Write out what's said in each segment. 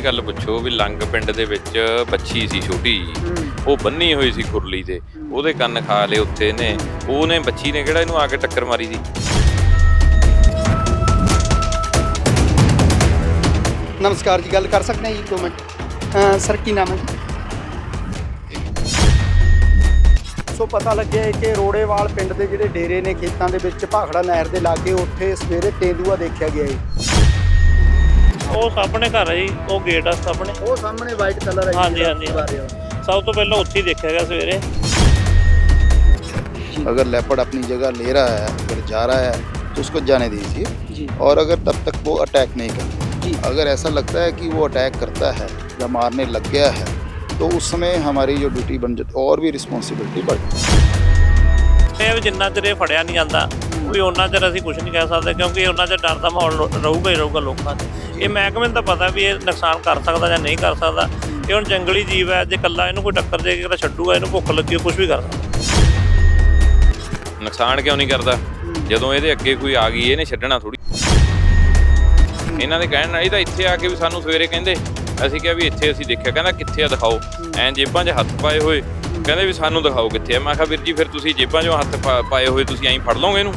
ਇਹ ਗੱਲ ਪੁੱਛੋ ਵੀ ਲੰਗ ਪਿੰਡ ਦੇ ਵਿੱਚ ਬੱਚੀ ਸੀ ਛੋਟੀ। ਉਹ ਬੰਨੀ ਹੋਈ ਸੀ ਖੁਰਲੀ ਤੇ। ਉਹਦੇ ਕੰਨ ਖਾ ਲਏ ਉੱਥੇ ਨੇ ਉਹਨੇ ਬੱਚੀ ਨੇ ਕਿਹੜਾ ਇਹਨੂੰ ਆ ਕੇ ਟੱਕਰ ਮਾਰੀ ਸੀ? ਨਮਸਕਾਰ ਜੀ ਗੱਲ ਕਰ ਸਕਦੇ ਹਾਂ ਜੀ ਦੋ ਮਿੰਟ? ਸਰ ਕੀ ਨਾਮ ਹੈ ਸੋ ਪਤਾ ਲੱਗਿਆ ਹੈ ਕਿ ਰੋੜੇਵਾਲ ਪਿੰਡ ਦੇ ਜਿਹੜੇ ਡੇਰੇ ਨੇ ਖੇਤਾਂ ਦੇ ਵਿੱਚ ਭਾਖੜਾ ਨਹਿਰ ਦੇ ਲਾਗੇ ਉੱਥੇ ਸਵੇਰੇ ਤੇਂਦੂਆ ਦੇਖਿਆ ਗਿਆ ਹੈ। ਉਹ ਸਾਹਮਣੇ ਘਰ ਹੈ ਜੀ ਉਹ ਗੇਟ ਆ ਸਾਹਮਣੇ ਉਹ ਸਾਹਮਣੇ ਵਾਈਟ ਕਲਰ ਹੈ ਹਾਂਜੀ, ਹਾਂਜੀ। ਸਭ ਤੋਂ ਪਹਿਲਾਂ ਉੱਥੇ ਹੀ ਦੇਖਿਆ ਗਿਆ ਸਵੇਰੇ अगर लेपर्ड अपनी जगह ले रहा है अगर जा रहा है तो उसको जाने दीजिए जी और अगर तब तक वो अटैक नहीं करता जी अगर ऐसा लगता है कि वो अटैक करता है या मारने लग गया है तो उस समय हमारी जो ड्यूटी बन जाती और भी रिस्पॉन्सिबिलिटी बढ़ ਇਹ ਵੀ ਜਿੰਨਾ ਚਿਰ ਇਹ ਫੜਿਆ ਨਹੀਂ ਜਾਂਦਾ ਵੀ ਉਹਨਾਂ ਚਿਰ ਅਸੀਂ ਕੁਝ ਨਹੀਂ ਕਹਿ ਸਕਦੇ, ਕਿਉਂਕਿ ਉਹਨਾਂ ਚਿਰ ਡਰ ਦਾ ਮਾਹੌਲ ਰਹੂਗਾ ਹੀ ਰਹੂਗਾ ਲੋਕਾਂ 'ਚ। ਇਹ ਮਹਿਕਮੇ ਨੂੰ ਤਾਂ ਪਤਾ ਵੀ ਇਹ ਨੁਕਸਾਨ ਕਰ ਸਕਦਾ ਜਾਂ ਨਹੀਂ ਕਰ ਸਕਦਾ। ਇਹ ਹੁਣ ਜੰਗਲੀ ਜੀਵ ਹੈ, ਜੇ ਕੱਲਾ ਇਹਨੂੰ ਕੋਈ ਟੱਕਰ ਦੇ ਕੇ ਕਿਤੇ ਛੱਡੂਗਾ, ਇਹਨੂੰ ਭੁੱਖ ਲੱਗੀ ਕੁਝ ਵੀ ਕਰ ਸਕਦਾ। ਨੁਕਸਾਨ ਕਿਉਂ ਨਹੀਂ ਕਰਦਾ? ਜਦੋਂ ਇਹਦੇ ਅੱਗੇ ਕੋਈ ਆ ਗਈ, ਇਹਨੇ ਛੱਡਣਾ ਥੋੜੀ ਇਹਨਾਂ ਦੇ ਕਹਿਣ ਨਾਲ ਇਹ ਤਾਂ ਇੱਥੇ ਆ ਕੇ ਵੀ ਸਾਨੂੰ ਸਵੇਰੇ ਕਹਿੰਦੇ, ਅਸੀਂ ਕਿਹਾ ਵੀ ਇੱਥੇ ਅਸੀਂ ਦੇਖਿਆ, ਕਹਿੰਦਾ ਕਿੱਥੇ ਆ ਦਿਖਾਓ। ਐਂ ਜੇਬਾਂ 'ਚ ਹੱਥ ਪਾਏ ਹੋਏ। ਕਹਿੰਦੇ ਵੀ ਸਾਨੂੰ ਦਿਖਾਓ ਕਿੱਥੇ ਆ। ਮੈਂ ਕਿਹਾ ਵੀਰ ਜੀ, ਫਿਰ ਤੁਸੀਂ ਜੇਬਾਂ 'ਚੋਂ ਹੱਥ ਪਾ- ਪਾਏ ਹੋਏ, ਤੁਸੀਂ ਐਂ ਫੜ ਲਓਗੇ ਇਹਨੂੰ।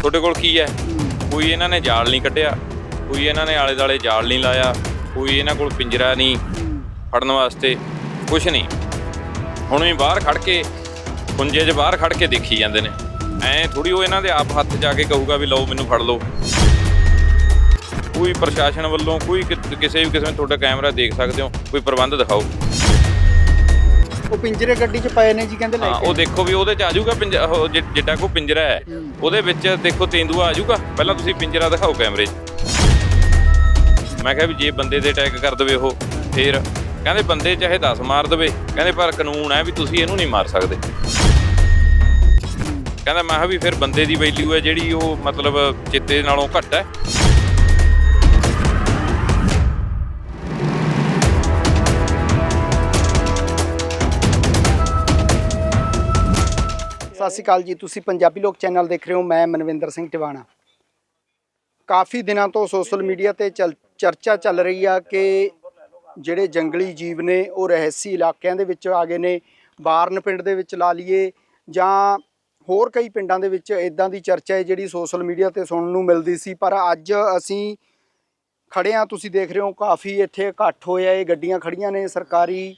ਤੁਹਾਡੇ ਕੋਲ ਕੀ ਹੈ? ਕੋਈ ਇਹਨਾਂ ਨੇ ਜਾਲ ਨਹੀਂ ਕੱਢਿਆ, ਕੋਈ ਇਹਨਾਂ ਨੇ ਆਲੇ ਦਾਲੇ ਜਾਲ ਨਹੀਂ ਲਾਇਆ, ਕੋਈ ਇਹਨਾਂ ਕੋਲ ਪਿੰਜਰਾ ਨਹੀਂ ਫੜਨ ਵਾਸਤੇ ਕੁਝ ਨਹੀਂ। ਹੁਣ ਵੀ ਬਾਹਰ ਖੜ ਕੇ ਪੁੰਜੇ 'ਚ ਬਾਹਰ ਖੜ ਕੇ ਦੇਖੀ ਜਾਂਦੇ ਨੇ। ਐ ਥੋੜੀ ਉਹ ਇਹਨਾਂ ਦੇ ਆਪ ਹੱਥ ਜਾ ਕੇ ਕਹੂਗਾ ਵੀ ਲਓ, ਮੈਨੂੰ ਫੜ ਲਓ। ਕੋਈ ਪ੍ਰਸ਼ਾਸਨ ਵੱਲੋਂ, ਕੋਈ ਕਿ- ਕਿਸੇ ਵੀ ਕਿਸਮ ਤੁਹਾਡਾ ਕੈਮਰਾ ਦੇਖ ਸਕਦੇ ਹੋ, ਕੋਈ ਪ੍ਰਬੰਧ ਦਿਖਾਓ। ਉਹ ਪਿੰਜਰੇ ਗੱਡੀ 'ਚ ਪਏ ਨੇ ਜੀ ਕਹਿੰਦੇ ਲੈ ਹਾਂ ਕੇ ਉਹ ਦੇਖੋ ਵੀ ਉਹਦੇ 'ਚ ਆ ਜਾਊਗਾ ਪਿੰਜ ਉਹ ਜਿ- ਜਿੱਡਾ ਕੋ ਪਿੰਜਰਾ ਹੈ ਉਹਦੇ ਵਿੱਚ ਦੇਖੋ ਤੇਂਦੂਆ ਆ ਜਾਊਗਾ। ਪਹਿਲਾਂ ਤੁਸੀਂ ਪਿੰਜਰਾ ਦਿਖਾਓ ਕੈਮਰੇ 'ਚ। ਮੈਂ ਕਿਹਾ ਵੀ ਜੇ ਬੰਦੇ ਤੇ ਅਟੈਕ ਕਰ ਦਵੇ ਉਹ ਫੇਰ ਕਹਿੰਦੇ ਬੰਦੇ ਚਾਹੇ 10 ਮਾਰ ਦਵੇ ਕਹਿੰਦੇ ਪਰ ਕਾਨੂੰਨ ਹੈ ਵੀ ਤੁਸੀਂ ਇਹਨੂੰ ਨਹੀਂ ਮਾਰ ਸਕਦੇ। ਕਹਿੰਦਾ ਮੈਂ ਕਿਹਾ ਵੀ ਫਿਰ ਬੰਦੇ ਦੀ ਵੈਲਿਊ ਹੈ ਜਿਹੜੀ ਉਹ ਮਤਲਬ ਚਿੱਤੇ ਨਾਲੋਂ ਘੱਟ ਹੈ। ਸਤਿ ਸ਼੍ਰੀ ਅਕਾਲ ਜੀ। ਤੁਸੀਂ ਪੰਜਾਬੀ ਲੋਕ ਚੈਨਲ ਦੇਖ ਰਹੇ ਹੋ, ਮੈਂ ਮਨਵਿੰਦਰ ਸਿੰਘ ਟਿਵਾਣਾ। ਕਾਫੀ ਦਿਨਾਂ ਤੋਂ ਸੋਸ਼ਲ ਮੀਡੀਆ ਤੇ ਚੱਲ- ਚਰਚਾ ਚੱਲ ਰਹੀ ਆ ਕਿ ਜਿਹੜੇ ਜੰਗਲੀ ਜੀਵ ਨੇ, ਉਹ ਰਹਿਸੀ ਇਲਾਕਿਆਂ ਦੇ ਵਿੱਚ ਆ ਗਏ ਨੇ, ਬਾਰਨ ਪਿੰਡ ਦੇ ਵਿੱਚ ਲਾ ਲਈਏ ਜਾਂ ਹੋਰ ਕਈ ਪਿੰਡਾਂ ਦੇ ਵਿੱਚ ਇਦਾਂ ਦੀ ਚਰਚਾ ਹੈ ਜਿਹੜੀ ਸੋਸ਼ਲ ਮੀਡੀਆ ਤੇ ਸੁਣਨ ਨੂੰ ਮਿਲਦੀ ਸੀ। ਪਰ ਅੱਜ ਅਸੀਂ ਖੜੇ ਆ ਤੁਸੀਂ ਦੇਖ ਰਹੇ ਹੋ ਕਾਫੀ ਇੱਥੇ ਇਕੱਠ ਹੋਇਆ ਇਹ ਗੱਡੀਆਂ ਖੜੀਆਂ ਨੇ, ਸਰਕਾਰੀ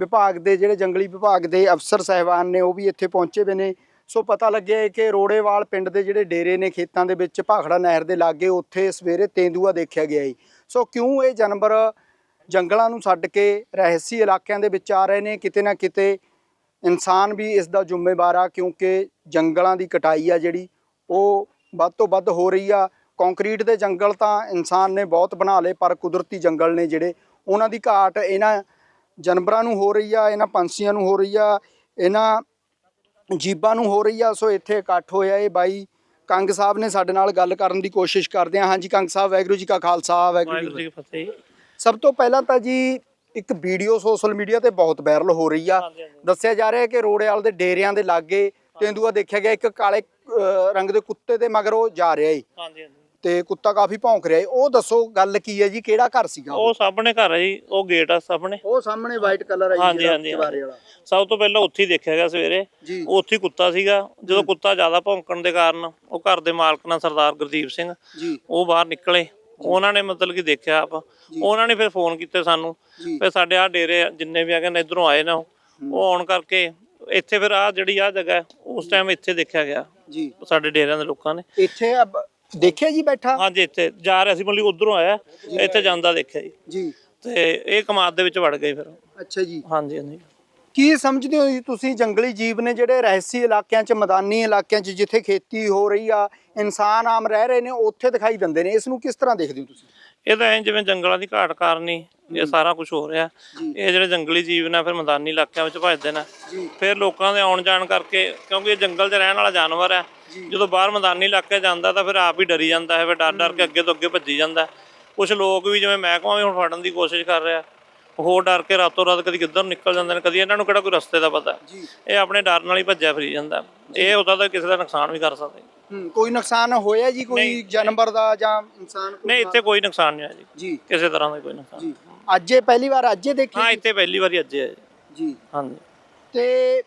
ਵਿਭਾਗ ਦੇ ਜਿਹੜੇ ਜੰਗਲੀ ਵਿਭਾਗ ਦੇ ਅਫਸਰ ਸਹਿਬਾਨ ਨੇ ਉਹ ਵੀ ਇੱਥੇ ਪਹੁੰਚੇ ਹੋਏ ਨੇ। ਸੋ ਪਤਾ ਲੱਗਿਆ ਹੈ ਕਿ ਰੋੜੇਵਾਲ ਪਿੰਡ ਦੇ ਜਿਹੜੇ ਡੇਰੇ ਨੇ ਖੇਤਾਂ ਦੇ ਵਿੱਚ ਭਾਖੜਾ ਨਹਿਰ ਦੇ ਲਾਗੇ, ਉੱਥੇ ਸਵੇਰੇ ਤੇਂਦੂਆ ਦੇਖਿਆ ਗਿਆ ਹੈ ਸੋ ਕਿਉਂ ਇਹ ਜਾਨਵਰ ਜੰਗਲਾਂ ਨੂੰ ਛੱਡ ਕੇ ਰਹਿਸੀ ਇਲਾਕਿਆਂ ਦੇ ਵਿੱਚ ਆ ਰਹੇ ਨੇ? ਕਿਤੇ ਨਾ ਕਿਤੇ ਇਨਸਾਨ ਵੀ ਇਸ ਦਾ ਜ਼ਿੰਮੇਵਾਰ ਆ, ਕਿਉਂਕਿ ਜੰਗਲਾਂ ਦੀ ਕਟਾਈ ਆ ਜਿਹੜੀ, ਉਹ ਵੱਧ ਤੋਂ ਵੱਧ ਹੋ ਰਹੀ ਆ। ਕੰਕਰੀਟ ਦੇ ਜੰਗਲ ਤਾਂ ਇਨਸਾਨ ਨੇ ਬਹੁਤ ਬਣਾ ਲਏ, ਪਰ ਕੁਦਰਤੀ ਜੰਗਲ ਨੇ ਜਿਹੜੇ, ਉਹਨਾਂ ਦੀ ਘਾਟ ਇਹਨਾਂ ਜਾਨਵਰਾਂ ਨੂੰ ਹੋ ਰਹੀ ਆ ਇਹਨਾਂ ਪੰਛੀਆਂ ਨੂੰ ਹੋ ਰਹੀ ਆ ਇਹਨਾਂ ਜੀਬਾਂ ਨੂੰ ਹੋ ਰਹੀ ਆ। ਸੋ ਇੱਥੇ ਇਕੱਠ ਹੋਇਆ ਇਹ ਬਾਈ ਕੰਗ ਸਾਹਿਬ ਨੇ ਸਾਡੇ ਨਾਲ ਗੱਲ ਕਰਨ ਦੀ ਕੋਸ਼ਿਸ਼ ਕਰਦੇ ਆ। ਹਾਂਜੀ ਕੰਗ ਸਾਹਿਬ ਵਾਹਿਗੁਰੂ ਜੀ ਕਾ ਖਾਲਸਾ ਵਾਹਿਗੁਰੂ ਜੀ ਕੀ ਫਤਿਹ। ਸਭ ਤੋਂ ਪਹਿਲਾਂ ਤਾਂ ਜੀ ਇੱਕ ਵੀਡੀਓ ਸੋਸ਼ਲ ਮੀਡੀਆ ਤੇ ਬਹੁਤ ਵਾਇਰਲ ਹੋ ਰਹੀ ਆ। ਦੱਸਿਆ ਜਾ ਰਿਹਾ ਕਿ ਰੋੜੇਵਾਲ ਦੇ ਡੇਰਿਆਂ ਦੇ ਲਾਗੇ ਤੇਂਦੂਆ ਦੇਖਿਆ ਗਿਆ ਇੱਕ ਕਾਲੇ ਰੰਗ ਦੇ ਕੁੱਤੇ ਦੇ ਮਗਰ ਉਹ ਜਾ ਰਿਹਾ ਏ। ਹਾਂਜੀ ਹਾਂਜੀ। ਤੇ ਕੁੱਤਾ ਕਾਫੀ ਭੌਂਕ ਰਿਹਾ ਏ ਉਹ ਦੱਸੋ ਗੱਲ ਕੀ ਹੈ ਜੀ? ਕਿਹੜਾ ਘਰ ਸੀਗਾ ਉਹ? ਸਾਹਮਣੇ ਘਰ ਹੈ ਜੀ। ਉਹ ਗੇਟ ਆ ਸਾਹਮਣੇ। ਉਹ ਸਾਹਮਣੇ ਵਾਈਟ ਕਲਰ ਹੈ ਹਾਂਜੀ, ਹਾਂਜੀ, ਚੁਬਾਰੇ ਵਾਲਾ। ਸਭ ਤੋਂ ਪਹਿਲਾਂ ਉੱਥੇ ਹੀ ਦੇਖਿਆ ਗਿਆ ਸਵੇਰੇ। ਉੱਥੇ ਹੀ ਕੁੱਤਾ ਸੀਗਾ। ਜਦੋਂ ਕੁੱਤਾ ਜ਼ਿਆਦਾ ਭੌਂਕਣ ਦੇ ਕਾਰਨ ਉਹ ਘਰ ਦੇ ਮਾਲਕ ਨਾਲ ਸਰਦਾਰ ਗੁਰਦੀਪ ਸਿੰਘ ਜੀ। ਉਹ ਬਾਹਰ ਨਿਕਲੇ। ਉਹਨਾਂ ਨੇ ਮਤਲਬ ਕਿ ਦੇਖਿਆ ਆਪ। ਉਹਨਾਂ ਨੇ ਫਿਰ ਫੋਨ ਕੀਤੇ ਸਾਨੂੰ। ਫਿਰ ਸਾਡੇ ਆ ਡੇਰੇ ਆ, ਜਿੰਨੇ ਵੀ ਹੈਗੇ ਨੇ ਇਧਰੋਂ ਆਏ ਨੇ ਉਹ। ਆਉਣ ਕਰਕੇ ਇੱਥੇ ਫਿਰ ਆ ਜਿਹੜੀ ਆ ਜਗ੍ਹਾ ਹੈ, ਉਸ ਟਾਈਮ ਇੱਥੇ ਦੇਖਿਆ ਗਿਆ। ਜੀ। ਸਾਡੇ ਡੇਰਿਆਂ ਦੇ ਲੋਕਾਂ ਨੇ। ਇੱਥੇ ਦੇਖਿਆ ਜੀ ਬੈਠਾ? ਹਾਂਜੀ ਇੱਥੇ ਜਾ ਰਿਹਾ ਸੀ ਮਤਲਬ ਉਧਰੋਂ ਆਇਆ ਇੱਥੇ ਜਾਂਦਾ ਦੇਖਿਆ ਜੀ। ਜੀ। ਤੇ ਇਹ ਕਮਾਦ ਦੇ ਵਿੱਚ ਵੜ ਗਏ ਫਿਰ। ਅੱਛਾ ਜੀ। ਹਾਂਜੀ ਹਾਂਜੀ। ਕੀ ਸਮਝਦੇ ਹੋ ਜੀ ਤੁਸੀਂ ਜੰਗਲੀ ਜੀਵ ਨੇ ਜਿਹੜੇ ਰਹਿਸੀ ਇਲਾਕਿਆਂ 'ਚ ਮੈਦਾਨੀ ਇਲਾਕਿਆਂ 'ਚ ਜਿੱਥੇ ਖੇਤੀ ਹੋ ਰਹੀ ਆ ਇਨਸਾਨ ਆਮ ਰਹਿ ਰਹੇ ਨੇ ਉੱਥੇ ਦਿਖਾਈ ਦਿੰਦੇ ਨੇ ਇਸ ਨੂੰ ਕਿਸ ਤਰ੍ਹਾਂ ਦੇਖਦੇ ਹੋ ਤੁਸੀਂ? ਇਹ ਤਾਂ ਐਂ ਜਿਵੇਂ ਜੰਗਲਾਂ ਦੀ ਘਾਟ ਕਾਰਨ ਹੀ ਇਹ ਸਾਰਾ ਕੁਝ ਹੋ ਰਿਹਾ। ਇਹ ਜਿਹੜੇ ਜੰਗਲੀ ਜੀਵ ਨੇ ਫਿਰ ਮੈਦਾਨੀ ਇਲਾਕਿਆਂ ਵਿੱਚ ਭੱਜਦੇ ਨੇ। ਫਿਰ ਲੋਕਾਂ ਦੇ ਆਉਣ ਜਾਣ ਕਰਕੇ ਕਿਉਂਕਿ ਇਹ ਜੰਗਲ 'ਚ ਰਹਿਣ ਵਾਲਾ ਜਾਨਵਰ ਹੈ। ਜਦੋਂ ਬਾਹਰ ਮੈਦਾਨੀ ਇਲਾਕੇ ਜਾਂਦਾ ਤਾਂ ਫਿਰ ਆਪ ਹੀ ਡਰੀ ਜਾਂਦਾ ਹੈ ਫਿਰ ਡਰ ਡਰ ਕੇ ਅੱਗੇ ਤੋਂ ਅੱਗੇ ਭੱਜੀ ਜਾਂਦਾ ਕੁਝ ਲੋਕ ਵੀ ਜਿਵੇਂ ਮਹਿਕਮਾ ਵੀ ਹੁਣ ਫੜਨ ਦੀ ਕੋਸ਼ਿਸ਼ ਕਰ ਰਿਹਾ। ਹੋਰ ਡਰ ਕੇ ਰਾਤੋਂ ਰਾਤ ਕਦੀ ਕਿੱਧਰ ਨਿਕਲ ਜਾਂਦੇ ਨੇ ਕਦੀ ਇਹਨਾਂ ਨੂੰ ਕਿਹੜਾ ਕੋਈ ਰਸਤੇ ਦਾ ਪਤਾ? ਇਹ ਆਪਣੇ ਡਰ ਨਾਲ ਹੀ ਭੱਜਿਆ ਫਿਰੀ ਜਾਂਦਾ। ਇਹ ਉਹਦਾ ਤਾਂ ਕਿਸੇ ਦਾ ਨੁਕਸਾਨ ਵੀ ਕਰ ਸਕਦੇ। ਹੂੰ ਕੋਈ ਨੁਕਸਾਨ ਹੋਇਆ ਜੀ ਕੋਈ ਜਾਨਵਰ ਦਾ ਜਾਂ ਇਨਸਾਨ ਕੋਈ ਨਹੀਂ ਇੱਥੇ ਕੋਈ ਨੁਕਸਾਨ ਨਹੀਂ ਹੋਇਆ ਜੀ। ਜੀ। ਕਿਸੇ ਤਰ੍ਹਾਂ ਦਾ ਕੋਈ ਨੁਕਸਾਨ ਜੀ। ਅੱਜ ਇਹ ਪਹਿਲੀ ਵਾਰ ਅੱਜ ਇਹ ਦੇਖੀ ਹਾਂ ਇੱਥੇ ਪਹਿਲੀ ਵਾਰੀ ਅੱਜ ਹੈ ਜੀ। ਹਾਂਜੀ। ਤੇ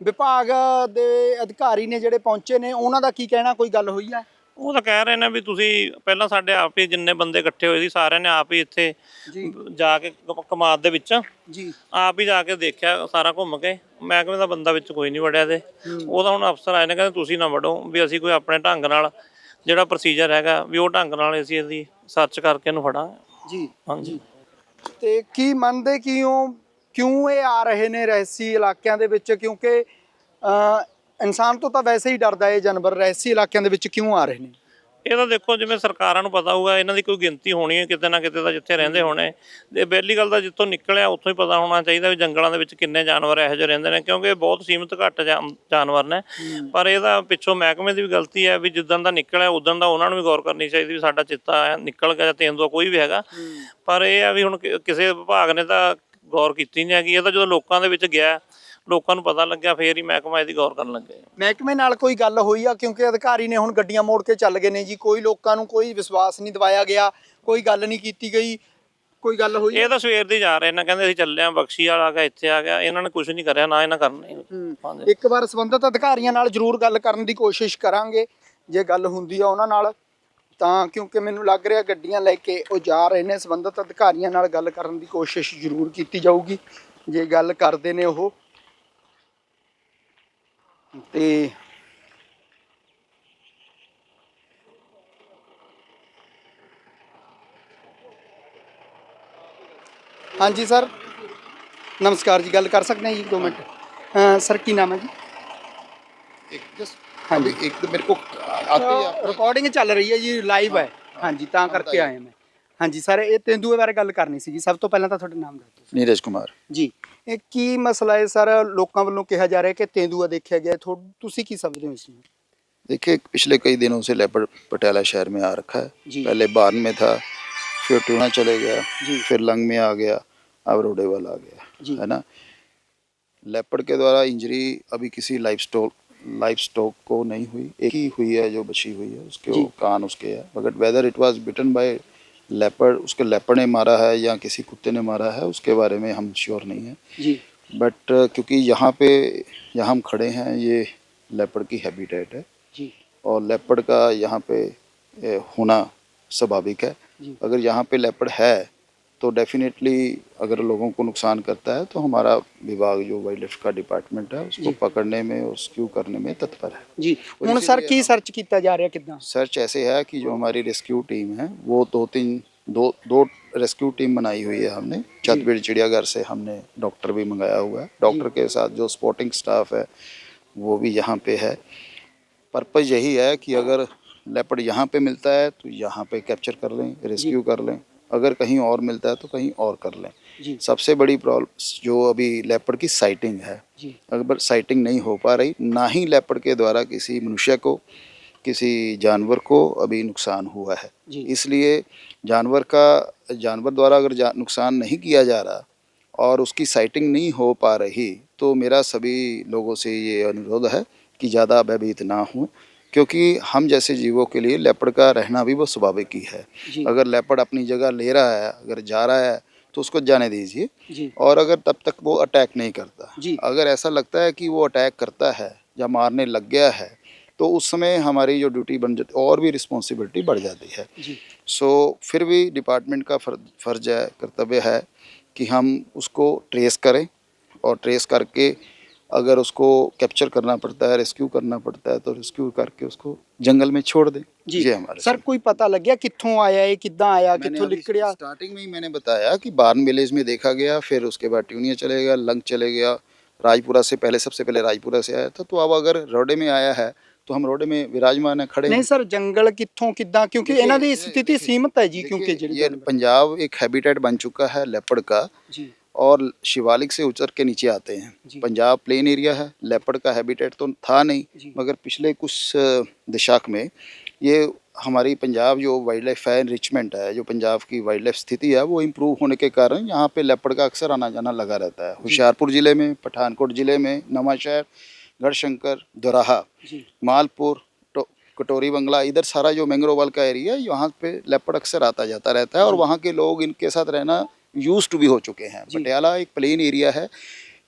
ਵਿਭਾਗ ਦੇ ਅਧਿਕਾਰੀ ਨੇ ਜਿਹੜੇ ਪਹੁੰਚੇ ਨੇ ਉਹਨਾਂ ਦਾ ਕੀ ਕਹਿਣਾ ਕੋਈ ਗੱਲ ਹੋਈ ਹੈ ਉਹ ਤਾਂ ਕਹਿ ਰਹੇ ਨੇ ਵੀ ਤੁਸੀਂ ਪਹਿਲਾਂ ਸਾਡੇ ਆਪ ਹੀ ਜਿੰਨੇ ਬੰਦੇ ਇਕੱਠੇ ਹੋਏ ਸੀ ਸਾਰਿਆਂ ਨੇ ਆਪ ਹੀ ਇੱਥੇ ਜੀ। ਜਾ ਕੇ ਕਮਾਦ ਦੇ ਵਿੱਚ। ਜੀ। ਆਪ ਹੀ ਜਾ ਕੇ ਦੇਖਿਆ ਸਾਰਾ ਘੁੰਮ ਕੇ। ਮਹਿਕਮੇ ਦਾ ਬੰਦਾ ਵਿੱਚ ਕੋਈ ਨਹੀਂ ਵੜਿਆ ਤੇ। ਉਹਦਾ ਹੁਣ ਅਫਸਰ ਆਏ ਨੇ ਕਹਿੰਦੇ ਤੁਸੀਂ ਨਾ ਵੜੋ ਵੀ ਅਸੀਂ ਕੋਈ ਆਪਣੇ ਢੰਗ ਨਾਲ ਜਿਹੜਾ ਪ੍ਰੋਸੀਜਰ ਹੈਗਾ ਵੀ ਉਹ ਢੰਗ ਨਾਲ ਅਸੀਂ ਇਹਦੀ ਸਰਚ ਕਰਕੇ ਇਹਨੂੰ ਫੜਾਂਗੇ। ਜੀ। ਹਾਂਜੀ। ਤੇ ਕੀ ਮੰਨਦੇ ਕਿਉਂ ਕਿਉਂ ਇਹ ਆ ਰਹੇ ਨੇ ਰਹਿਸੀ ਇਲਾਕਿਆਂ ਦੇ ਵਿੱਚ? ਕਿਉਂਕਿ ਅ, ਇਨਸਾਨ ਤੋਂ ਤਾਂ ਵੈਸੇ ਹੀ ਡਰਦਾ ਇਹ ਜਾਨਵਰ ਰਹਿਸੀ ਇਲਾਕਿਆਂ ਦੇ ਵਿੱਚ ਕਿਉਂ ਆ ਰਹੇ ਨੇ? ਇਹ ਤਾਂ ਦੇਖੋ ਜਿਵੇਂ ਸਰਕਾਰਾਂ ਨੂੰ ਪਤਾ ਹੋਊਗਾ ਇਹਨਾਂ ਦੀ ਕੋਈ ਗਿਣਤੀ ਹੋਣੀ ਹੈ ਕਿਤੇ ਨਾ ਕਿਤੇ ਤਾਂ ਜਿੱਥੇ ਰਹਿੰਦੇ ਹੋਣੇ। ਤੇ ਪਹਿਲੀ ਗੱਲ ਤਾਂ ਜਿੱਥੋਂ ਨਿਕਲਿਆ ਉੱਥੋਂ ਹੀ ਪਤਾ ਹੋਣਾ ਚਾਹੀਦਾ ਵੀ ਜੰਗਲਾਂ ਦੇ ਵਿੱਚ ਕਿੰਨੇ ਜਾਨਵਰ ਇਹੋ ਜਿਹੇ ਰਹਿੰਦੇ ਨੇ ਕਿਉਂਕਿ ਇਹ ਬਹੁਤ ਸੀਮਤ ਘੱਟ ਜਾਨਵਰ ਨੇ। ਪਰ ਇਹਦਾ ਪਿੱਛੋਂ ਮਹਿਕਮੇ ਦੀ ਵੀ ਗਲਤੀ ਹੈ ਵੀ ਜਿੱਦਣ ਦਾ ਨਿਕਲਿਆ ਉਦੋਂ ਦਾ ਉਹਨਾਂ ਨੂੰ ਵੀ ਗੌਰ ਕਰਨੀ ਚਾਹੀਦੀ ਵੀ ਸਾਡਾ ਚਿੱਤਾ ਨਿਕਲ ਗਿਆ ਜਾਂ ਤੇਂਦੂਆ ਕੋਈ ਵੀ ਹੈਗਾ। ਪਰ ਇਹ ਆ ਵੀ ਹੁਣ ਕਿਸੇ ਵਿਭਾਗ ਨੇ ਤਾਂ ਗੌਰ ਕੀਤੀ ਨਹੀਂ ਹੈਗੀ। ਇਹ ਤਾਂ ਜਦੋਂ ਲੋਕਾਂ ਦੇ ਵਿੱਚ ਗਿਆ ਲੋਕਾਂ ਨੂੰ ਪਤਾ ਲੱਗਿਆ ਫੇਰ ਹੀ ਮਹਿਕਮਾ ਇਹਦੀ ਗੌਰ ਕਰਨ ਲੱਗੇ ਮਹਿਕਮੇ ਨਾਲ ਕੋਈ ਗੱਲ ਹੋਈ ਆ? ਕਿਉਂਕਿ ਅਧਿਕਾਰੀ ਨੇ ਹੁਣ ਗੱਡੀਆਂ ਮੋੜ ਕੇ ਚੱਲ ਗਏ ਨੇ ਜੀ। ਕੋਈ ਲੋਕਾਂ ਨੂੰ ਕੋਈ ਵਿਸ਼ਵਾਸ ਨਹੀਂ ਦਿਵਾਇਆ ਗਿਆ ਕੋਈ ਗੱਲ ਨਹੀਂ ਕੀਤੀ ਗਈ। ਕੋਈ ਗੱਲ ਹੋਈ? ਇਹ ਤਾਂ ਸਵੇਰ ਦੇ ਜਾ ਰਹੇ ਨੇ ਕਹਿੰਦੇ ਅਸੀਂ ਚੱਲੇ ਆਂ ਬਖਸ਼ੀ ਵਾਲਾ ਆ ਗਿਆ ਇੱਥੇ ਆ ਗਿਆ। ਇਹਨਾਂ ਨੇ ਕੁਝ ਨਹੀਂ ਕਰਿਆ ਨਾ ਇਹਨਾਂ ਕਰਨਾ ਇੱਕ ਵਾਰ ਸੰਬੰਧਿਤ ਅਧਿਕਾਰੀਆਂ ਨਾਲ ਜ਼ਰੂਰ ਗੱਲ ਕਰਨ ਦੀ ਕੋਸ਼ਿਸ਼ ਕਰਾਂਗੇ। ਜੇ ਗੱਲ ਹੁੰਦੀ ਆ ਉਹਨਾਂ ਨਾਲ ਤਾਂ ਕਿਉਂਕਿ ਮੈਨੂੰ ਲੱਗ ਰਿਹਾ ਗੱਡੀਆਂ ਲੈ ਕੇ ਉਹ ਜਾ ਰਹੇ ਨੇ। ਸੰਬੰਧਿਤ ਅਧਿਕਾਰੀਆਂ ਨਾਲ ਗੱਲ ਕਰਨ ਦੀ ਕੋਸ਼ਿਸ਼ ਜ਼ਰੂਰ ਕੀਤੀ ਜਾਊਗੀ। ਜੇ ਗੱਲ ਕਰਦੇ ਨੇ ਉਹ ਤੇ ਹਾਂਜੀ ਸਰ ਨਮਸਕਾਰ ਜੀ ਗੱਲ ਕਰ ਸਕਦੇ ਹਾਂ ਜੀ 2 ਮਿੰਟ ਅਹ ਸਰ ਕੀ ਨਾਮ ਹੈ ਜੀ एक जस्ट हाँ अभी एक तो मेरे को आते ही आप ਰਿਕਾਰਡਿੰਗ ਚੱਲ ਰਹੀ ਹੈ ਜੀ ਲਾਈਵ ਹੈ ਹਾਂਜੀ ਤਾਂ ਕਰਕੇ ਆਏ ਹਾਂ ਮੈਂ ਹਾਂਜੀ ਸਰ ਇਹ ਤੇਂਦੂਏ ਬਾਰੇ ਗੱਲ ਕਰਨੀ ਸੀਗੀ ਸਭ ਤੋਂ ਪਹਿਲਾਂ ਤਾਂ ਤੁਹਾਡਾ ਨਾਮ ਦੱਸੋ नीरज कुमार ਜੀ ਇਹ ਕੀ ਮਸਲਾ ਹੈ ਸਰ ਲੋਕਾਂ ਵੱਲੋਂ ਕਿਹਾ ਜਾ ਰਿਹਾ ਕਿ ਤੇਂਦੂਆ ਦੇਖਿਆ ਗਿਆ ਥੋ- ਤੁਸੀਂ ਕੀ ਸਮਝਦੇ ਹੋ ਇਸ ਨੂੰ देखिए पिछले कई दिनों से लेपर्ड पटियाला शहर में आ रखा है जी। पहले बार्न में था फिर टूना चले गया जी। फिर लंग में आ गया अब रोडेवल आ गया जी। है ना लेपर्ड के द्वारा इंजरी अभी किसी लाइफ स्टॉक लाइफ स्टॉक को नहीं हुई एक ही हुई है जो बची हुई है उसके जी। वो कान उसके है मगर whether it was bitten by leopard उसके लेपर ने मारा है या किसी कुत्ते ने मारा है उसके बारे में हम श्योर नहीं हैं। जी। बट क्योंकि यहाँ पे यहाँ हम खड़े हैं ये लेपर्ड की हैबिटेट है। जी। और लेपर्ड का यहाँ पे होना स्वाभाविक है। अगर यहाँ पे लेपर्ड है तो डेफिनेटली अगर लोगों को नुकसान करता है तो हमारा विभाग जो वाइल्ड लाइफ का डिपार्टमेंट है उसको पकड़ने में और रेस्क्यू करने में तत्पर है। जी। हूँ सर की सर्च किया जा रहा है कितना? सर्च ऐसे है कि जो हमारी रेस्क्यू टीम है वो दो तीन दो दो रेस्क्यू टीम बनाई हुई है हमने। छतबीड़ चिड़ियाघर से हमने डॉक्टर भी मंगाया हुआ है। डॉक्टर के साथ जो स्पोर्टिंग स्टाफ है वो भी यहाँ पे है। पर्पज़ यही है कि अगर लेपड़ यहाँ पे मिलता है तो यहाँ पे कैप्चर कर लें रेस्क्यू कर लें। अगर कहीं और मिलता है तो कहीं और कर लें। जी। सबसे बड़ी प्रॉब्लम जो अभी लेपर्ड की साइटिंग है जी। अगर साइटिंग नहीं हो पा रही ना ही लेपर्ड के द्वारा किसी मनुष्य को किसी जानवर को अभी नुकसान हुआ है। इसलिए जानवर का जानवर द्वारा अगर जा, नुकसान नहीं किया जा रहा और उसकी साइटिंग नहीं हो पा रही तो मेरा सभी लोगों से ये अनुरोध है कि ज़्यादा भयभीत ना हों। क्योंकि हम जैसे जीवों के लिए लेपड़ का रहना भी बहुत स्वाभाविक ही है। अगर लेपड़ अपनी जगह ले रहा है अगर जा रहा है तो उसको जाने दीजिए। और अगर तब तक वो अटैक नहीं करता। अगर ऐसा लगता है कि वो अटैक करता है या मारने लग गया है तो उस समय हमारी जो ड्यूटी बन जाती और भी रिस्पॉन्सिबिलिटी बढ़ जाती है। सो फिर भी डिपार्टमेंट का फ़र्ज़ है कर्तव्य है कि हम उसको ट्रेस करें और ट्रेस करके अगर उसको कैप्चर करना पड़ता है रेस्क्यू करना पड़ता है तो रेस्क्यू करके उसको जंगल में छोड़ दें। जी। ये हमारे सर कोई पता लग गया कितों आया है कितना आया कितों निकलिया स्टार्टिंग में ही मैंने बताया कि बार्न विलेज में देखा गया फिर उसके बाद ट्यूनिया चले गया लंग चले गया राजपुरा से पहले सबसे पहले राजपुरा से आया था। तो अब अगर रोडे में आया है तो हम रोडे में विराजमान है खड़े नहीं सर जंगल कितों किदा क्योंकि इन्होंने स्थिति सीमित है जी क्योंकि ये पंजाब एक हैबिटेट बन चुका है लेपड़ का। जी। और शिवालिक से उचर के नीचे आते हैं। पंजाब प्लेन एरिया है लेपर्ड का हैबिटेट तो था नहीं मगर पिछले कुछ दशक में ये हमारी पंजाब जो वाइल्ड लाइफ है इनरिचमेंट है जो पंजाब की वाइल्ड लाइफ स्थिति है वो इम्प्रूव होने के कारण यहाँ पे लेपर्ड का अक्सर आना जाना लगा रहता है। होशियारपुर ज़िले में पठानकोट ज़िले में नवाशहर गढ़शंकर दोराहा मालपुर कटोरी बंगला इधर सारा जो मैंग्रोवाल का एरिया है यहाँ पे लेपर्ड अक्सर आता जाता रहता है और वहाँ के लोग इनके साथ रहना यूज़ टू भी हो चुके हैं। पटियाला एक प्लेन एरिया है।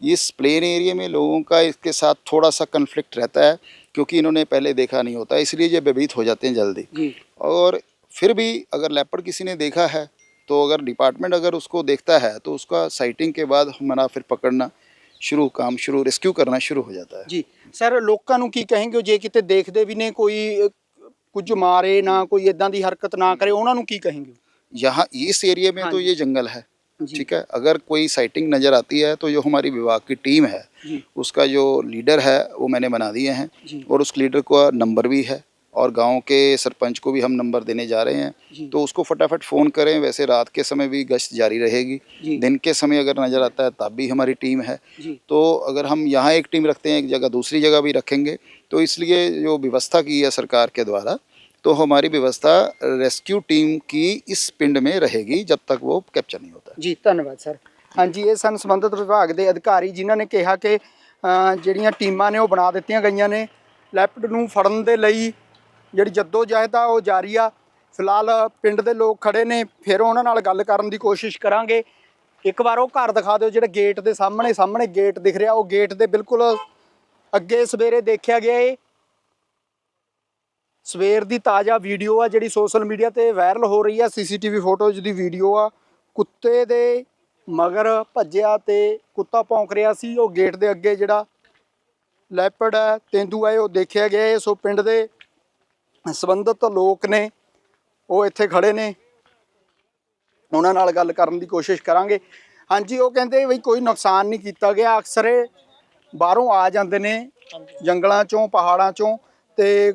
इस प्लेन एरिया में लोगों का इसके साथ थोड़ा सा कन्फ्लिक्ट रहता है क्योंकि इन्होंने पहले देखा नहीं होता इसलिए ये व्यभित हो जाते हैं जल्दी। और फिर भी अगर लेपर्ड किसी ने देखा है तो अगर डिपार्टमेंट अगर उसको देखता है तो उसका साइटिंग के बाद हमारा फिर पकड़ना शुरू काम शुरू रेस्क्यू करना शुरू हो जाता है। जी। सर लोगों की कहेंगे जे कि देखते ਦੇਖਦੇ ਵੀ ਨੇ ਕੋਈ ਕੁਝ ਮਾਰੇ ਨਾ ਕੋਈ ਇਦਾਂ ਦੀ ਹਰਕਤ ਨਾ ਕਰੇ ਉਹਨਾਂ ਨੂੰ ਕੀ ਕਹਿੰਗੇ ਯਹਾਂ ਇਸ ਏਰੀਆ तो ये जंगल है। ठीक है? अगर कोई साइटिंग नज़र आती है तो जो हमारी विभाग की टीम है उसका जो लीडर है वो मैंने बना दिए हैं और उस लीडर का नंबर भी है और गाँव के सरपंच को भी हम नंबर देने जा रहे हैं। तो उसको फटाफट फ़ोन करें वैसे रात के समय भी गश्त जारी रहेगी। दिन के समय अगर नज़र आता है तब भी हमारी टीम है। तो अगर हम यहाँ एक टीम रखते हैं एक जगह दूसरी जगह भी रखेंगे तो इसलिए जो व्यवस्था की है सरकार के द्वारा तो हमारी व्यवस्था रेस्क्यू टीम की इस पिंड में रहेगी जब तक वो कैप्चर नहीं होता ਜੀ ਧੰਨਵਾਦ ਸਰ ਹਾਂਜੀ ਇਹ ਸਨ ਸੰਬੰਧਿਤ ਵਿਭਾਗ ਦੇ ਅਧਿਕਾਰੀ ਜਿਨ੍ਹਾਂ ਨੇ ਕਿਹਾ ਕਿ ਅ, ਜਿਹੜੀਆਂ ਟੀਮਾਂ ਨੇ ਉਹ ਬਣਾ ਦਿੱਤੀਆਂ ਗਈਆਂ ਨੇ ਲੈਪਡ ਨੂੰ ਫੜਨ ਦੇ ਲਈ ਜਿਹੜੀ ਜੱਦੋ ਜਹਿਦ ਆ ਉਹ ਜਾਰੀ ਆ ਫਿਲਹਾਲ ਪਿੰਡ ਦੇ ਲੋਕ ਖੜੇ ਨੇ ਫਿਰ ਉਹਨਾਂ ਨਾਲ ਗੱਲ ਕਰਨ ਦੀ ਕੋਸ਼ਿਸ਼ ਕਰਾਂਗੇ ਇੱਕ ਵਾਰ ਉਹ ਘਰ ਦਿਖਾ ਦਿਓ ਜਿਹੜਾ ਗੇਟ ਦੇ ਸਾਹਮਣੇ ਸਾਹਮਣੇ ਗੇਟ ਦਿਖ ਰਿਹਾ ਉਹ ਗੇਟ ਦੇ ਬਿਲਕੁਲ ਅੱਗੇ ਸਵੇਰੇ ਦੇਖਿਆ ਗਿਆ ਏ ਸਵੇਰ ਦੀ ਤਾਜ਼ਾ ਵੀਡੀਓ ਆ ਜਿਹੜੀ ਸੋਸ਼ਲ ਮੀਡੀਆ ਤੇ ਵਾਇਰਲ ਹੋ ਰਹੀ ਆ ਸੀਸੀਟੀਵੀ ਫੋਟੋਜ਼ ਦੀ ਵੀਡੀਓ ਆ। ਕੁੱਤੇ ਦੇ ਮਗਰ ਭੱਜਿਆ ਤੇ ਕੁੱਤਾ ਭੌਂਕ ਰਿਹਾ ਸੀ। ਉਹ ਗੇਟ ਦੇ ਅੱਗੇ ਜਿਹੜਾ ਲੈਪਰਡ ਹੈ ਤੇਂਦੂ ਹੈ ਉਹ ਦੇਖਿਆ ਗਿਆ। ਹੈ। ਸੋ ਪਿੰਡ ਦੇ ਸੰਬੰਧਿਤ ਲੋਕ ਨੇ। ਉਹ ਇੱਥੇ ਖੜੇ ਨੇ। ਉਹਨਾਂ ਨਾਲ ਗੱਲ ਕਰਨ ਦੀ ਕੋਸ਼ਿਸ਼ ਕਰਾਂਗੇ। ਹਾਂਜੀ ਉਹ ਕਹਿੰਦੇ ਵੀ ਕੋਈ ਨੁਕਸਾਨ ਨਹੀਂ ਕੀਤਾ ਗਿਆ। ਅਕਸਰ ਬਾਹਰੋਂ ਆ ਜਾਂਦੇ ਨੇ। ਜੰਗਲਾਂ ਚੋਂ ਪਹਾੜਾਂ ਚੋਂ ਤੇ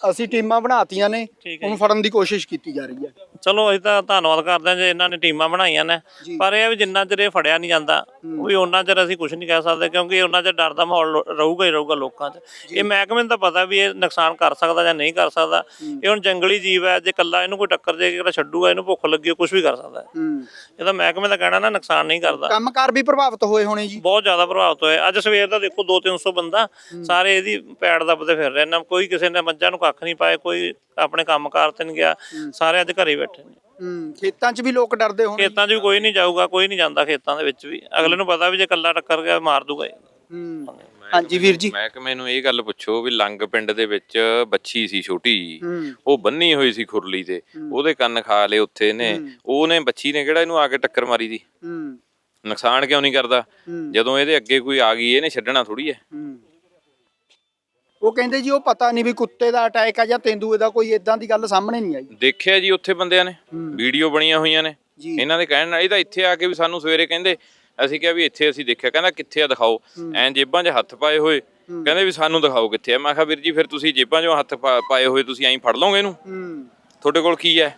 ਅਸੀਂ ਟੀਮਾਂ ਬਣਾਤੀਆਂ ਨੇ ਠੀਕ ਹੈ ਉਹਨੂੰ ਫੜਨ ਦੀ ਕੋਸ਼ਿਸ਼ ਕੀਤੀ ਜਾ ਰਹੀ ਹੈ। ਚਲੋ ਅਸੀਂ ਤਾਂ ਧੰਨਵਾਦ ਕਰਦੇ ਹਾਂ ਜੇ ਇਹਨਾਂ ਨੇ ਟੀਮਾਂ ਬਣਾਈਆਂ ਨੇ। ਪਰ ਇਹ ਆ ਵੀ ਜਿੰਨਾ ਚਿਰ ਇਹ ਫੜਿਆ ਨਹੀਂ ਜਾਂਦਾ ਵੀ ਉਹਨਾਂ ਚਿਰ ਅਸੀਂ ਕੁਝ ਨਹੀਂ ਕਹਿ ਸਕਦੇ ਕਿਉਂਕਿ ਉਹਨਾਂ ਚਿਰ ਡਰ ਦਾ ਮਾਹੌਲ ਲੋ- ਰਹੂਗਾ ਹੀ ਰਹੂਗਾ ਲੋਕਾਂ 'ਚ। ਇਹ ਮਹਿਕਮੇ ਨੂੰ ਤਾਂ ਪਤਾ ਵੀ ਇਹ ਨੁਕਸਾਨ ਕਰ ਸਕਦਾ ਜਾਂ ਨਹੀਂ ਕਰ ਸਕਦਾ। ਇਹ ਹੁਣ ਜੰਗਲੀ ਜੀਵ ਹੈ ਜੇ ਕੱਲਾ ਇਹਨੂੰ ਕੋਈ ਟੱਕਰ ਜੇ ਕਿਹੜਾ ਛੱਡੂਗਾ ਇਹਨੂੰ ਭੁੱਖ ਲੱਗੀ ਕੁਝ ਵੀ ਕਰ ਸਕਦਾ ਹੈ। ਹੂੰ। ਇਹ ਤਾਂ ਮਹਿਕਮੇ ਦਾ ਕਹਿਣਾ ਨਾ ਨੁਕਸਾਨ ਨਹੀਂ ਕਰਦਾ। ਕੰਮਕਾਰ ਵੀ ਪ੍ਰਭਾਵਿਤ ਹੋਏ ਹੋਣੇ ਜੀ। ਬਹੁਤ ਜ਼ਿਆਦਾ ਪ੍ਰਭਾਵਿਤ ਹੋਇਆ ਅੱਜ ਸਵੇਰ ਦਾ ਦੇਖੋ 2-300 ਬੰਦਾ ਸਾਰੇ ਇਹਦੀ ਪੈੜ ਦੱਬਦੇ ਫਿਰ ਰਹੇ ਨੇ। ਕੋਈ ਕਿਸੇ ਨੇ ਮੱਝਾਂ ਨੂੰ ਕੱਖ ਨਹੀਂ ਪਾਏ ਕੋਈ ਆਪਣੇ ਕੰਮਕਾਰ ਤੇ ਨਹੀਂ ਗਿਆ। ਸਾਰੇ ਅੱਜ ਘਰੇ ਹੀ ਬੈਠੇ ਨੇ। ਹੂੰ ਖੇਤਾਂ 'ਚ ਵੀ ਲੋਕ ਡਰਦੇ ਹੋਣੇ ਖੇਤਾਂ 'ਚ ਵੀ ਕੋਈ ਨਹੀਂ ਜਾਊਗਾ ਕੋਈ ਨਹੀਂ ਜਾਂਦਾ ਖੇਤਾਂ ਦੇ ਵਿੱਚ ਵੀ। ਅਗਲੇ ਨੂੰ ਪਤਾ ਵੀ ਜੇ ਕੱਲਾ ਟੱਕਰ ਗਿਆ ਮਾਰ ਦੂਗਾ ਇਹ। ਹੂੰ ਹਾਂਜੀ। ਵੀਰ ਜੀ। ਮਹਿਕਮੇ ਨੂੰ ਇਹ ਗੱਲ ਪੁੱਛੋ ਵੀ ਲੰਗ ਪਿੰਡ ਦੇ ਵਿੱਚ ਬੱਚੀ ਸੀ ਛੋਟੀ ਜੀ ਹੂੰ। ਉਹ ਬੰਨੀ ਹੋਈ ਸੀ ਖੁਰਲੀ ਤੇ। ਉਹਦੇ ਕੰਨ ਖਾ ਲਏ ਉੱਥੇ ਨੇ। ਉਹਨੇ ਬੱਚੀ ਨੇ ਕਿਹੜਾ ਇਹਨੂੰ ਆ ਕੇ ਟੱਕਰ ਮਾਰੀ ਦੀ? ਹੂੰ। ਨੁਕਸਾਨ ਕਿਉਂ ਨਹੀਂ ਕਰਦਾ? ਹੂੰ। ਜਦੋਂ ਇਹਦੇ ਅੱਗੇ ਕੋਈ ਆ ਗਈ ਇਹਨੇ ਛੱਡਣਾ ਥੋੜੀ ਹੂੰ। ਉਹ ਕਹਿੰਦੇ ਜੀ ਉਹ ਪਤਾ ਨਹੀਂ ਵੀ ਕੁੱਤੇ ਦਾ ਅਟੈਕ ਆ ਜਾਂ ਤੇਂਦੂਏ ਦਾ ਕੋਈ ਇਦਾਂ ਦੀ ਗੱਲ ਸਾਹਮਣੇ ਨਹੀਂ ਆਈ। ਦੇਖਿਆ ਜੀ ਉੱਥੇ ਬੰਦਿਆਂ ਨੇ। ਵੀਡੀਓ ਬਣੀਆਂ ਹੋਈਆਂ ਨੇ। ਇਹਨਾਂ ਦੇ ਕਹਿਣ ਨਾਲ ਇਹ ਤਾਂ ਇੱਥੇ ਆ ਕੇ ਵੀ ਸਾਨੂੰ ਸਵੇਰੇ ਕਹਿੰਦੇ ਅਸੀਂ ਕਿਹਾ ਵੀ ਇੱਥੇ ਅਸੀਂ ਦੇਖਿਆ ਕਹਿੰਦਾ ਕਿੱਥੇ ਆ ਦਿਖਾਓ। ਐਂ ਜੇਬਾਂ 'ਚ ਹੱਥ ਪਾਏ ਹੋਏ ਕਹਿੰਦੇ ਵੀ ਸਾਨੂੰ ਦਿਖਾਓ ਕਿੱਥੇ ਆ। ਮੈਂ ਕਿਹਾ ਵੀਰ ਜੀ ਫਿਰ ਤੁਸੀਂ ਜੇਬਾਂ 'ਚੋਂ ਹੱਥ ਪਾਏ ਹੋਏ ਤੁਸੀਂ ਐਂ ਫੜ ਲਓਗੇ ਇਹਨੂੰ? ਤੁਹਾਡੇ ਕੋਲ ਕੀ ਹੈ?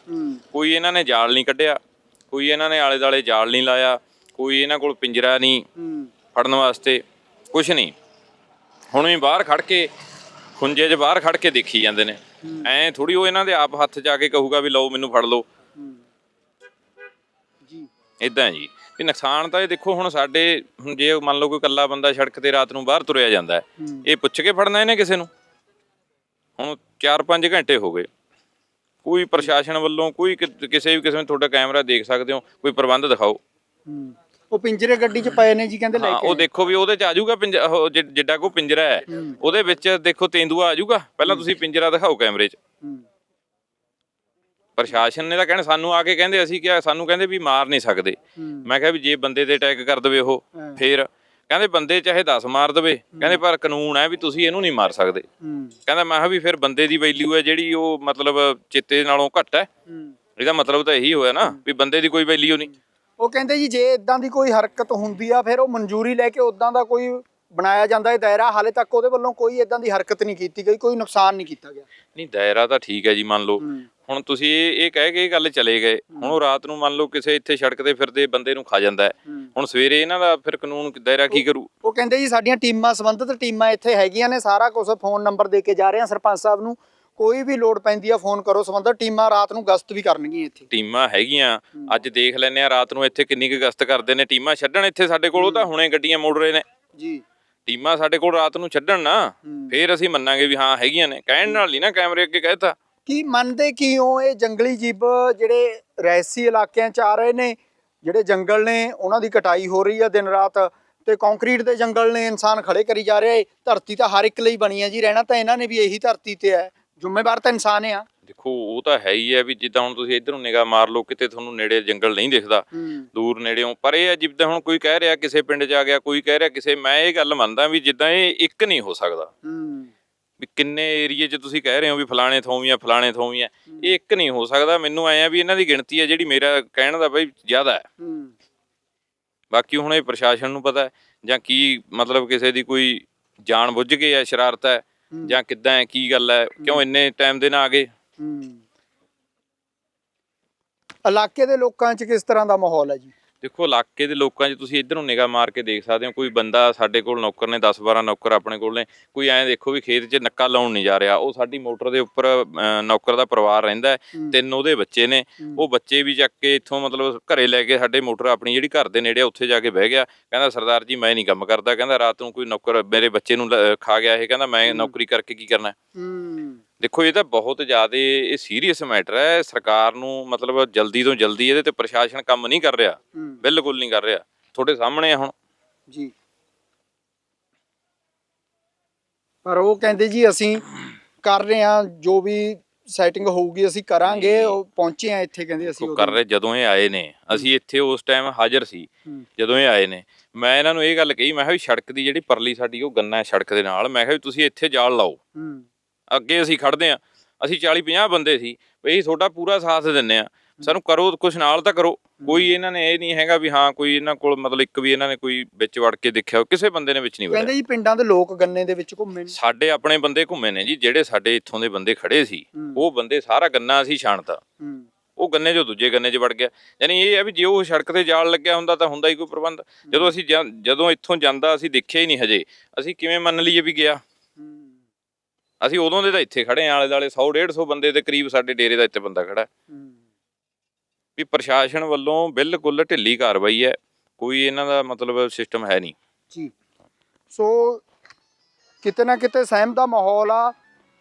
ਕੋਈ ਇਹਨਾਂ ਨੇ ਜਾਲ ਨਹੀਂ ਕੱਢਿਆ ਕੋਈ ਇਹਨਾਂ ਨੇ ਆਲੇ ਦਾਲੇ ਜਾਲ ਨਹੀਂ ਲਾਇਆ ਕੋਈ ਇਹਨਾਂ ਕੋਲ ਪਿੰਜਰਾ ਨਹੀਂ ਫੜਨ ਵਾਸਤੇ ਕੁਝ ਨਹੀਂ। ਹੁਣ ਵੀ ਬਾਹਰ ਖੜ ਕੇ ਖੁੰਝੇ 'ਚ ਬਾਹਰ ਖੜ ਕੇ ਦੇਖੀ ਜਾਂਦੇ ਨੇ। ਐਂ ਥੋੜੀ ਉਹ ਇਹਨਾਂ ਦੇ ਆਪ ਹੱਥ ਜਾ ਕੇ ਕਹੂਗਾ ਵੀ ਲਓ ਮੈਨੂੰ ਫੜ ਲਓ। ਜੀ। ਇਦਾਂ ਜੀ। ਵੀ ਨੁਕਸਾਨ ਤਾਂ ਇਹ ਦੇਖੋ ਹੁਣ ਸਾਡੇ ਹੁਣ ਜੇ ਮੰਨ ਲਓ ਕੋਈ ਇਕੱਲਾ ਬੰਦਾ ਸੜਕ ਤੇ ਰਾਤ ਨੂੰ ਬਾਹਰ ਤੁਰਿਆ ਜਾਂਦਾ ਹੈ ਇਹ ਪੁੱਛ ਕੇ ਫੜਨਾ ਇਹਨੇ ਕਿਸੇ ਨੂੰ? ਹੁਣ 4-5 ਘੰਟੇ ਹੋ ਗਏ। ਕੋਈ ਪ੍ਰਸ਼ਾਸਨ ਵੱਲੋਂ ਕੋਈ ਕਿਸੇ ਵੀ ਕਿਸਮ ਤੁਹਾਡਾ ਕੈਮਰਾ ਦੇਖ ਸਕਦੇ ਹੋ ਕੋਈ ਪ੍ਰਬੰਧ ਦਿਖਾਓ। ਉਹ ਪਿੰਜਰੇ ਗੱਡੀ 'ਚ ਪਏ ਨੇ ਜੀ ਕਹਿੰਦੇ ਲੈ ਹਾਂ ਕੇ ਉਹ ਦੇਖੋ ਵੀ ਉਹਦੇ ਚ ਆ ਜਾਊਗਾ ਪਿੰਜ ਉਹ ਜਿ- ਜਿੱਡਾ ਕੋ ਪਿੰਜਰਾ ਹੈ ਹੂੰ। ਉਹਦੇ ਵਿੱਚ ਦੇਖੋ ਤੇਂਦੂਆ ਆ ਜਾਊਗਾ। ਪਹਿਲਾਂ ਤੁਸੀਂ ਪਿੰਜਰਾ ਦਿਖਾਓ ਕੈਮਰੇ 'ਚ। ਹੂੰ। ਪ੍ਰਸ਼ਾਸਨ ਨੇ ਤਾਂ ਕਹਿਣਾ ਸਾਨੂੰ ਆ ਕੇ ਕਹਿੰਦੇ ਅਸੀਂ ਕਿਹਾ ਸਾਨੂੰ ਕਹਿੰਦੇ ਵੀ ਮਾਰ ਨਹੀਂ ਸਕਦੇ। ਹੂੰ। ਮੈਂ ਕਿਹਾ ਵੀ ਜੇ ਬੰਦੇ ਤੇ ਅਟੈਕ ਕਰ ਦਵੇ ਉਹ ਹਾਂ। ਫੇਰ। ਕਹਿੰਦੇ ਬੰਦੇ ਚਾਹੇ 10 ਮਾਰ ਦਵੇ ਕਹਿੰਦੇ ਪਰ ਕਾਨੂੰਨ ਹੈ ਵੀ ਤੁਸੀਂ ਇਹਨੂੰ ਨਹੀਂ ਮਾਰ ਸਕਦੇ। ਹੂੰ। ਕਹਿੰਦਾ ਮੈਂ ਕਿਹਾ ਵੀ ਫਿਰ ਬੰਦੇ ਦੀ ਵੈਲਿਊ ਹੈ ਜਿਹੜੀ ਉਹ ਮਤਲਬ ਚਿੱਤੇ ਨਾਲੋਂ ਘੱਟ ਹੈ। ਹੂੰ। ਇਹਦਾ ਮਤਲਬ ਤਾਂ ਇਹੀ ਹੋਇਆ ਨਾ ਵੀ ਬੰਦੇ ਦੀ ਕੋਈ ਵੈਲਿਊ ਨਹੀਂ। ਉਹ ਕਹਿੰਦੇ ਜੀ ਜੇ ਇਦਾਂ ਦੀ ਕੋਈ ਹਰਕਤ ਹੁੰਦੀ ਆ ਫਿਰ ਉਹ ਮਨਜ਼ੂਰੀ ਲੈ ਕੇ ਉਦਾਂ ਦਾ ਕੋਈ ਬਣਾਇਆ ਜਾਂਦਾ ਹੈ ਦਾਇਰਾ। ਹਾਲੇ ਤੱਕ ਉਹਦੇ ਵੱਲੋਂ ਕੋਈ ਇਦਾਂ ਦੀ ਹਰਕਤ ਨਹੀਂ ਕੀਤੀ ਗਈ ਕੋਈ ਨੁਕਸਾਨ ਨਹੀਂ ਕੀਤਾ ਗਿਆ। ਨਹੀਂ ਦਾਇਰਾ ਤਾਂ ਠੀਕ ਹੈ ਜੀ ਮੰਨ ਲਓ। ਹੁਣ ਤੁਸੀਂ ਇਹ ਕਹਿ ਕੇ ਇਹ ਗੱਲ ਚਲੇ ਗਏ। ਹੁਣ ਉਹ ਰਾਤ ਨੂੰ ਮੰਨ ਲਓ ਕਿਸੇ ਇੱਥੇ ਸੜਕ ਤੇ ਫਿਰਦੇ ਬੰਦੇ ਨੂੰ ਖਾ ਜਾਂਦਾ ਹੂੰ। ਹੁਣ ਸਵੇਰੇ ਇਹਨਾਂ ਦਾ ਫਿਰ ਕਾਨੂੰਨ ਦਾਇਰਾ ਕੀ ਕਰੂ? ਉਹ ਕਹਿੰਦੇ ਜੀ ਸਾਡੀਆਂ ਟੀਮਾਂ ਸੰਬੰਧਿਤ ਟੀਮਾਂ ਇੱਥੇ ਹੈਗੀਆਂ ਨੇ ਸਾਰਾ ਕੁਝ ਫੋਨ ਨੰਬਰ ਦੇ ਕੇ ਜਾ ਰਹੇ ਆ ਸਰਪੰਚ ਸਾਹਿਬ ਨੂੰ। ਕੋਈ ਵੀ ਲੋੜ ਪੈਂਦੀ ਆ ਫੋਨ ਕਰੋ। ਸੰਬੰਧਤ ਟੀਮਾਂ ਰਾਤ ਨੂੰ ਗਸ਼ਤ ਵੀ ਕਰਨਗੀਆਂ ਇੱਥੇ। ਟੀਮਾਂ ਹੈਗੀਆਂ। ਅੱਜ ਦੇਖ ਲੈਨੇ ਆ ਰਾਤ ਨੂੰ ਇੱਥੇ ਕਿੰਨੀ ਕੁ ਗਸ਼ਤ ਕਰਦੇ ਨੇ। ਟੀਮਾਂ ਛੱਡਣ ਇੱਥੇ ਸਾਡੇ ਕੋਲ ਉਹ ਤਾਂ ਹੁਣੇ ਗੱਡੀਆਂ ਮੁੜ ਰਹੇ ਨੇ। ਜੀ। ਟੀਮਾਂ ਸਾਡੇ ਕੋਲ ਰਾਤ ਨੂੰ ਛੱਡਣ ਨਾ। ਫੇਰ ਅਸੀਂ ਮੰਨਾਂਗੇ ਵੀ ਹਾਂ ਹੈਗੀਆਂ ਨੇ। ਕਹਿਣ ਨਾਲ ਨਹੀਂ ਨਾ ਕੈਮਰੇ ਅੱਗੇ ਕਹਿਤਾ ਕੀ ਮੰਨਦੇ ਕੀ ਹੋ ਇਹ ਜੰਗਲੀ ਜੀਵ ਜਿਹੜੇ ਰਹਿਸੀ ਇਲਾਕਿਆਂ ਚ ਆ ਰਹੇ ਨੇ ਜਿਹੜੇ ਜੰਗਲ ਨੇ ਉਹਨਾਂ ਦੀ ਕਟਾਈ ਹੋ ਰਹੀ ਆ ਦਿਨ ਰਾਤ। ਤੇ ਕੰਕਰੀਟ ਦੇ ਜੰਗਲ ਨੇ ਇਨਸਾਨ ਖੜੇ ਕਰੀ ਜਾ ਰਹੇ ਧਰਤੀ ਤਾਂ ਹਰ ਇੱਕ ਲਈ ਬਣੀ ਹੈ ਜੀ। ਰਹਿਣਾ ਤਾਂ ਇਹਨਾਂ ਨੇ ਵੀ ਇਹੀ ਧਰਤੀ ਤੇ ਹੈ ਜ਼ਿੰਮੇਵਾਰ ਤਾਂ ਇਨਸਾਨ ਆ। ਦੇਖੋ ਉਹ ਤਾਂ ਹੈ ਹੀ ਹੈ ਵੀ ਜਿੱਦਾਂ ਹੁਣ ਤੁਸੀਂ ਇਧਰੋਂ ਨਿਗਾਹ ਮਾਰ ਲਓ ਕਿਤੇ ਤੁਹਾਨੂੰ ਨੇੜੇ ਜੰਗਲ ਨਹੀਂ ਦਿਖਦਾ। ਦੂਰ ਨੇੜਿਓਂ ਪਰ ਇਹ ਹੈ ਜਿੱਦਾਂ ਹੁਣ ਕੋਈ ਕਹਿ ਰਿਹਾ ਕਿਸੇ ਪਿੰਡ 'ਚ ਆ ਗਿਆ ਕੋਈ ਕਹਿ ਰਿਹਾ ਕਿਸੇ ਮੈਂ ਇਹ ਗੱਲ ਮੰਨਦਾ ਵੀ ਜਿੱਦਾਂ ਇਹ ਇੱਕ ਨਹੀਂ ਹੋ ਸਕਦਾ। ਵੀ ਕਿੰਨੇ ਏਰੀਏ 'ਚ ਤੁਸੀਂ ਕਹਿ ਰਹੇ ਹੋ ਵੀ ਫਲਾਣੇ ਥੋਂ ਵੀ ਆ ਫਲਾਣੇ ਥੋਂ ਵੀ ਆ। ਇਹ ਇੱਕ ਨਹੀਂ ਹੋ ਸਕਦਾ। ਮੈਨੂੰ ਐਂ ਆ ਵੀ ਇਹਨਾਂ ਦੀ ਗਿਣਤੀ ਹੈ ਜਿਹੜੀ ਮੇਰਾ ਕਹਿਣ ਦਾ ਬਈ ਜ਼ਿਆਦਾ ਹੈ। ਬਾਕੀ ਹੁਣ ਇਹ ਪ੍ਰਸ਼ਾਸਨ ਨੂੰ ਪਤਾ ਹੈ ਜਾਂ ਕੀ ਮਤਲਬ ਕਿਸੇ ਦੀ ਕੋਈ ਜਾਣ ਬੁੱਝ ਕੇ ਹੈ ਸ਼ਰਾਰਤ ਹੂੰ। ਜਾਂ ਕਿੱਦਾਂ ਹੈ ਕੀ ਗੱਲ ਹੈ ਕਿਉਂ ਇੰਨੇ ਟਾਈਮ ਦੇ ਨਾਲ ਆ ਗਏ? ਇਲਾਕੇ ਦੇ ਲੋਕਾਂ 'ਚ ਕਿਸ ਤਰ੍ਹਾਂ ਦਾ ਮਾਹੌਲ ਹੈ ਜੀ? ਦੇਖੋ ਇਲਾਕੇ ਦੇ ਲੋਕਾਂ 'ਚ ਤੁਸੀਂ ਇਧਰੋਂ ਨਿਗਾਹ ਮਾਰ ਕੇ ਦੇਖ ਸਕਦੇ ਹੋ ਕੋਈ ਬੰਦਾ ਸਾਡੇ ਕੋਲ ਨੌਕਰ ਨੇ 10 12 ਨੌਕਰ ਆਪਣੇ ਕੋਲ ਨੇ ਕੋਈ ਐਂ ਦੇਖੋ ਵੀ ਖੇਤ 'ਚ ਨੱਕਾ ਲਾਉਣ ਨਹੀਂ ਜਾ ਰਿਹਾ। ਉਹ ਸਾਡੀ ਮੋਟਰ ਦੇ ਉੱਪਰ ਨੌਕਰ ਦਾ ਪਰਿਵਾਰ ਰਹਿੰਦਾ। ਤਿੰਨ ਉਹਦੇ ਬੱਚੇ ਨੇ। ਉਹ ਬੱਚੇ ਵੀ ਚੱਕ ਕੇ ਇੱਥੋਂ ਮਤਲਬ ਘਰੇ ਲੈ ਕੇ ਸਾਡੇ ਮੋਟਰ ਆਪਣੀ ਜਿਹੜੀ ਘਰ ਦੇ ਨੇੜੇ ਉੱਥੇ ਜਾ ਕੇ ਬਹਿ ਗਿਆ। ਕਹਿੰਦਾ ਸਰਦਾਰ ਜੀ ਮੈਂ ਨਹੀਂ ਕੰਮ ਕਰਦਾ। ਕਹਿੰਦਾ ਰਾਤ ਨੂੰ ਕੋਈ ਨੌਕਰ ਮੇਰੇ ਬੱਚੇ ਨੂੰ ਖਾ ਗਿਆ ਇਹ। ਕਹਿੰਦਾ ਮੈਂ ਨੌਕਰੀ ਕਰਕੇ ਕੀ ਕਰਨਾ ਦੇਖੋ ਇਹ ਤਾਂ ਬਹੁਤ ਜ਼ਿਆਦਾ ਇਹ ਸੀਰੀਅਸ ਮੈਟਰ ਹੈ। ਸਰਕਾਰ ਨੂੰ ਮਤਲਬ ਜਲਦੀ ਤੋਂ ਜਲਦੀ ਇਹਦੇ ਤੇ ਪ੍ਰਸ਼ਾਸਨ ਕੰਮ ਨਹੀਂ ਕਰ ਰਿਹਾ। ਬਿਲਕੁਲ ਨਹੀਂ ਕਰ ਰਿਹਾ। ਤੁਹਾਡੇ ਸਾਹਮਣੇ ਆ ਹੁਣ। ਜੀ। ਪਰ ਉਹ ਕਹਿੰਦੇ ਜੀ ਅਸੀਂ ਕਰ ਰਹੇ ਹਾਂ ਜੋ ਵੀ ਸੈਟਿੰਗ ਹੋਊਗੀ ਅਸੀਂ ਕਰਾਂਗੇ। ਉਹ ਪਹੁੰਚੇ ਆ ਇੱਥੇ ਕਹਿੰਦੇ ਅਸੀਂ ਉਹ। ਕਰ ਰਹੇ ਜਦੋਂ ਇਹ ਆਏ ਨੇ। ਅਸੀਂ ਇੱਥੇ ਉਸ ਟਾਈਮ ਹਾਜ਼ਰ ਸੀ। ਜਦੋਂ ਇਹ ਆਏ ਨੇ। ਮੈਂ ਇਹਨਾਂ ਨੂੰ ਇਹ ਗੱਲ ਕਹੀ ਮੈਂ ਕਿਹਾ ਵੀ ਸੜਕ ਦੀ ਜਿਹੜੀ ਪਰਲੀ ਸਾਡੀ ਉਹ ਗੰਨਾ ਹੈ ਸੜਕ ਦੇ ਨਾਲ। ਮੈਂ ਕਿਹਾ ਵੀ ਤੁਸੀਂ ਇੱਥੇ ਜਾਲ ਲਾਓ। ਅੱਗੇ ਅਸੀਂ ਖੜਦੇ ਆ ਅਸੀਂ 40 50 ਬੰਦੇ ਸੀ ਵੀ ਤੁਹਾਡਾ ਪੂਰਾ ਸਾਥ ਦਿੰਨੇ ਆ ਸਾਨੂੰ ਕਰੋ ਕੁਛ ਨਾਲ ਤਾਂ ਕਰੋ। ਕੋਈ ਇਹਨਾਂ ਨੇ ਇਹ ਨਹੀਂ ਹੈਗਾ ਵੀ ਹਾਂ ਕੋਈ ਇਹਨਾਂ ਕੋਲ ਮਤਲਬ ਇੱਕ ਵੀ ਇਹਨਾਂ ਨੇ ਕੋਈ ਵਿੱਚ ਵੜ ਕੇ ਦੇਖਿਆ ਕਿਸੇ ਬੰਦੇ ਨੇ ਵਿੱਚ ਨਹੀਂ ਕਹਿੰਦੇ ਵੜਿਆ। ਜੀ ਪਿੰਡਾਂ ਦੇ ਲੋਕ ਗੰਨੇ ਦੇ ਵਿੱਚ ਘੁੰਮੇ ਨੇ। ਸਾਡੇ ਆਪਣੇ ਬੰਦੇ ਘੁੰਮੇ ਨੇ ਜੀ ਜਿਹੜੇ ਸਾਡੇ ਇੱਥੋਂ ਦੇ ਬੰਦੇ ਖੜੇ ਸੀ। ਉਹ ਬੰਦੇ ਸਾਰਾ ਗੰਨਾ ਅਸੀਂ ਛਾਣਤਾ। ਉਹ ਗੰਨੇ ਜੋ ਦੂਜੇ ਗੰਨੇ 'ਚ ਵੜ ਗਿਆ। ਯਾਨੀ ਇਹ ਹੈ ਵੀ ਜੇ ਉਹ ਸੜਕ ਤੇ ਜਾਲ ਲੱਗਿਆ ਹੁੰਦਾ ਤਾਂ ਹੁੰਦਾ ਹੀ ਕੋਈ ਪ੍ਰਬੰਧ। ਜਦੋਂ ਅਸੀਂ ਜਦੋਂ ਇੱਥੋਂ ਜਾਂਦਾ ਅਸੀਂ ਦੇਖਿਆ ਹੀ ਨਹੀਂ ਹਜੇ। ਅਸੀਂ ਕਿਵੇਂ ਮੰਨ ਲਈਏ ਵੀ ਗਿਆ? ਅਸੀਂ ਉਦੋਂ ਦੇ ਤਾਂ ਇੱਥੇ ਖੜੇ ਆਂ ਆਲੇ ਦਾਲੇ 100 150 ਬੰਦੇ ਦੇ ਕਰੀਬ ਸਾਡੇ ਡੇਰੇ ਦਾ ਇੱਥੇ ਬੰਦਾ ਖੜਾ। ਵੀ ਪ੍ਰਸ਼ਾਸਨ ਵੱਲੋਂ ਬਿਲਕੁਲ ਢਿੱਲੀ ਕਾਰਵਾਈ ਹੈ ਕੋਈ ਇਹਨਾਂ ਦਾ ਮਤਲਬ ਸਿਸਟਮ ਹੈ ਨਹੀਂ। ਜੀ। ਸੋ ਕਿਤੇ ਨਾ ਕਿਤੇ ਸਹਿਮ ਦਾ ਮਾਹੌਲ ਆ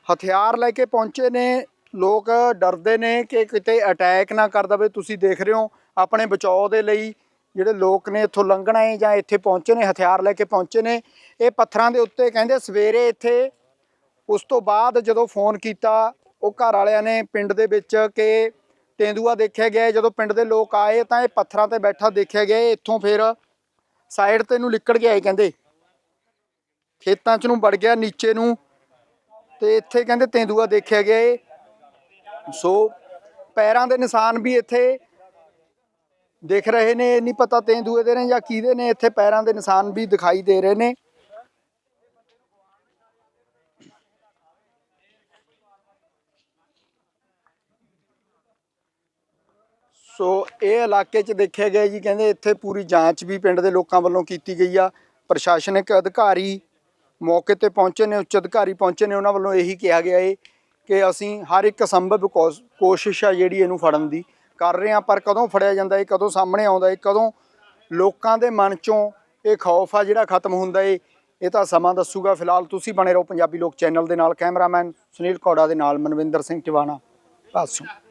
ਹਥਿਆਰ ਲੈ ਕੇ ਪਹੁੰਚੇ ਨੇ ਲੋਕ ਡਰਦੇ ਨੇ ਕਿ ਕਿਤੇ ਅਟੈਕ ਨਾ ਕਰ ਦਵੇ। ਤੁਸੀਂ ਦੇਖ ਰਹੇ ਹੋ ਆਪਣੇ ਬਚਾਓ ਦੇ ਲਈ ਜਿਹੜੇ ਲੋਕ ਨੇ ਇੱਥੋਂ ਲੰਘਣਾ ਹੈ ਜਾਂ ਇੱਥੇ ਪਹੁੰਚੇ ਨੇ ਹਥਿਆਰ ਲੈ ਕੇ ਪਹੁੰਚੇ ਨੇ। ਇਹ ਪੱਥਰਾਂ ਦੇ ਉੱਤੇ ਕਹਿੰਦੇ ਸਵੇਰੇ ਇੱਥੇ ਉਸ ਤੋਂ ਬਾਅਦ ਜਦੋਂ ਫੋਨ ਕੀਤਾ, ਉਹ ਘਰ ਵਾਲਿਆਂ ਨੇ ਪਿੰਡ ਦੇ ਵਿੱਚ ਕਿ ਤੇਂਦੂਆ ਦੇਖਿਆ ਗਿਆ ਜਦੋਂ ਪਿੰਡ ਦੇ ਲੋਕ ਆਏ ਤਾਂ ਇਹ ਪੱਥਰਾਂ ਤੇ ਬੈਠਾ ਦੇਖਿਆ ਗਿਆ। ਇੱਥੋਂ ਫਿਰ ਸਾਈਡ ਤੇ ਨੂੰ ਲਿਕੜ ਗਿਆ ਇਹ ਕਹਿੰਦੇ। ਖੇਤਾਂ 'ਚ ਨੂੰ ਵੜ ਗਿਆ, ਨੀਚੇ ਨੂੰ। ਤੇ ਇੱਥੇ ਕਹਿੰਦੇ ਤੇਂਦੂਆ ਦੇਖਿਆ ਗਿਆ ਏ ਸੋ ਪੈਰਾਂ ਦੇ ਨਿਸ਼ਾਨ ਵੀ ਇੱਥੇ ਦਿਖ ਰਹੇ ਨੇ। ਨਹੀਂ ਪਤਾ ਤੇਂਦੂਏ ਦੇ ਨੇ ਜਾਂ ਕਿਹਦੇ ਨੇ। ਇੱਥੇ ਪੈਰਾਂ ਦੇ ਨਿਸ਼ਾਨ ਵੀ ਦਿਖਾਈ ਦੇ ਰਹੇ ਨੇ। ਸੋ ਇਹ ਇਲਾਕੇ 'ਚ ਦੇਖਿਆ ਗਿਆ ਜੀ, ਕਹਿੰਦੇ ਇੱਥੇ ਪੂਰੀ ਜਾਂਚ ਵੀ ਪਿੰਡ ਦੇ ਲੋਕਾਂ ਵੱਲੋਂ ਕੀਤੀ ਗਈ ਆ। ਪ੍ਰਸ਼ਾਸਨਿਕ ਅਧਿਕਾਰੀ ਮੌਕੇ ਤੇ ਪਹੁੰਚੇ ਨੇ, ਉੱਚ ਅਧਿਕਾਰੀ ਪਹੁੰਚੇ ਨੇ, ਉਹਨਾਂ ਵੱਲੋਂ ਇਹੀ ਕਿਹਾ ਗਿਆ ਏ ਕਿ ਅਸੀਂ ਹਰ ਇੱਕ ਸੰਭਵ ਕੋਸ- ਕੋਸ਼ਿਸ਼ ਆ ਜਿਹੜੀ ਇਹਨੂੰ ਫੜਨ ਦੀ। ਕਰ ਰਹੇ ਆ ਪਰ ਕਦੋਂ ਫੜਿਆ ਜਾਂਦਾ ਏ, ਕਦੋਂ ਸਾਹਮਣੇ ਆਉਂਦਾ ਏ, ਕਦੋਂ ਲੋਕਾਂ ਦੇ ਮਨ ਚੋਂ ਇਹ ਖੌਫ ਆ ਜਿਹੜਾ ਖਤਮ ਹੁੰਦਾ ਏ, ਇਹ ਤਾਂ ਸਮਾਂ ਦੱਸੂਗਾ। ਫਿਲਹਾਲ ਤੁਸੀਂ ਬਣੇ ਰਹੋ ਪੰਜਾਬੀ ਲੋਕ ਚੈਨਲ ਦੇ ਨਾਲ। ਕੈਮਰਾਮੈਨ ਸੁਨੀਲ ਕੌੜਾ ਦੇ ਨਾਲ ਮਨਵਿੰਦਰ ਸਿੰਘ ਟਿਵਾਣਾ। ਪਾਸੋਂ।